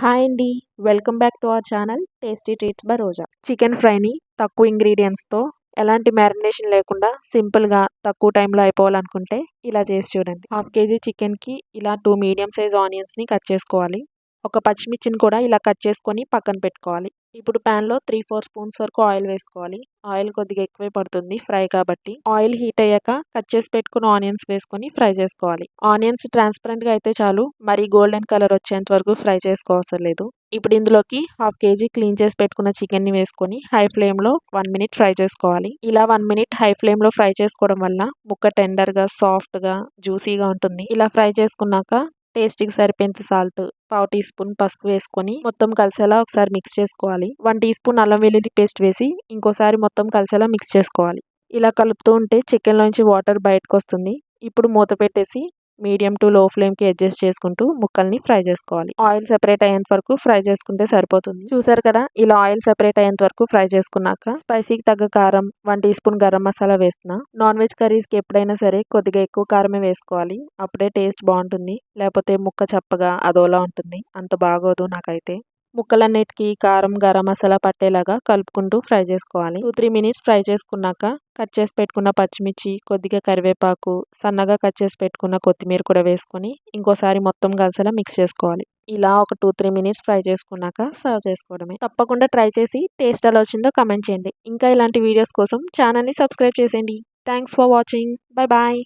Hi అండి. Welcome back to our channel Tasty Treats by Roja. Chicken ఫ్రైని తక్కువ ఇంగ్రీడియంట్స్తో ఎలాంటి మ్యారినేషన్ లేకుండా సింపుల్గా తక్కువ టైంలో అయిపోవాలనుకుంటే ఇలా చేసి చూడండి. హాఫ్ కేజీ చికెన్కి ఇలా టూ మీడియం సైజ్ ఆనియన్స్ని కట్ చేసుకోవాలి. ఒక పచ్చిమిర్చిని కూడా ఇలా కట్ చేసుకొని పక్కన పెట్టుకోవాలి. ఇప్పుడు ప్యాన్లో త్రీ ఫోర్ స్పూన్స్ వరకు ఆయిల్ వేసుకోవాలి. ఆయిల్ కొద్దిగా ఎక్కువే పడుతుంది ఫ్రై కాబట్టి. ఆయిల్ హీట్ అయ్యాక కట్ చేసి పెట్టుకున్న ఆనియన్స్ వేసుకొని ఫ్రై చేసుకోవాలి. ఆనియన్స్ ట్రాన్స్పరెంట్గా అయితే చాలు మరి గోల్డెన్ కలర్ వచ్చేంత వరకు ఫ్రై చేసుకోవసరం లేదు. ఇప్పుడు ఇందులోకి హాఫ్ కేజీ క్లీన్ చేసి పెట్టుకున్న చికెన్ని వేసుకొని హై ఫ్లేమ్లో వన్ మినిట్ ఫ్రై చేసుకోవాలి. ఇలా వన్ మినిట్ హై ఫ్లేమ్లో ఫ్రై చేసుకోవడం వల్ల ముక్క టెండర్గా సాఫ్ట్గా జ్యూసీగా ఉంటుంది. ఇలా ఫ్రై చేసుకున్నాక టేస్ట్కి సరిపోయేంత సాల్ట్ పావు టీ స్పూన్ పసుపు వేసుకొని మొత్తం కలిసేలా ఒకసారి మిక్స్ చేసుకోవాలి. వన్ టీ స్పూన్ అల్లం వెల్లుల్లి పేస్ట్ వేసి ఇంకోసారి మొత్తం కలిసేలా మిక్స్ చేసుకోవాలి. ఇలా కలుపుతూ ఉంటే చికెన్లోంచి వాటర్ బయటకు వస్తుంది ఇప్పుడు మూత పెట్టేసి మీడియం టు లో ఫ్లేమ్కి అడ్జస్ట్ చేసుకుంటూ ముక్కల్ని ఫ్రై చేసుకోవాలి. ఆయిల్ సెపరేట్ అయ్యేంత వరకు ఫ్రై చేసుకుంటే సరిపోతుంది. చూసారు కదా ఇలా ఆయిల్ సెపరేట్ అయ్యేంత వరకు ఫ్రై చేసుకున్నాక స్పైసీకి తగ్గ కారం one teaspoon garam masala వేస్తున్నా. నాన్ వెజ్ కర్రీస్కి ఎప్పుడైనా సరే కొద్దిగా ఎక్కువ కారమే వేసుకోవాలి. అప్పుడే టేస్ట్ బాగుంటుంది. లేకపోతే ముక్క చప్పగా అదోలా ఉంటుంది. అంత బాగోదు నాకైతే. ముక్కలన్నిటికీ కారం గరం మసాలా పట్టేలాగా కలుపుకుంటూ ఫ్రై చేసుకోవాలి. టూ త్రీ మినిట్స్ ఫ్రై చేసుకున్నాక కట్ చేసి పెట్టుకున్న పచ్చిమిర్చి కొద్దిగా కరివేపాకు సన్నగా కట్ చేసి పెట్టుకున్న కొత్తిమీర కూడా వేసుకొని ఇంకోసారి మొత్తం కలిసేలా మిక్స్ చేసుకోవాలి. ఇలా ఒక టూ త్రీ మినిట్స్ ఫ్రై చేసుకున్నాక సర్వ్ చేసుకోవడమే. తప్పకుండా ట్రై చేసి టేస్ట్ ఎలా వచ్చిందో కమెంట్ చేయండి. ఇంకా ఇలాంటి వీడియోస్ కోసం ఛానల్ని సబ్స్క్రైబ్ చేసేయండి. Thanks for watching bye bye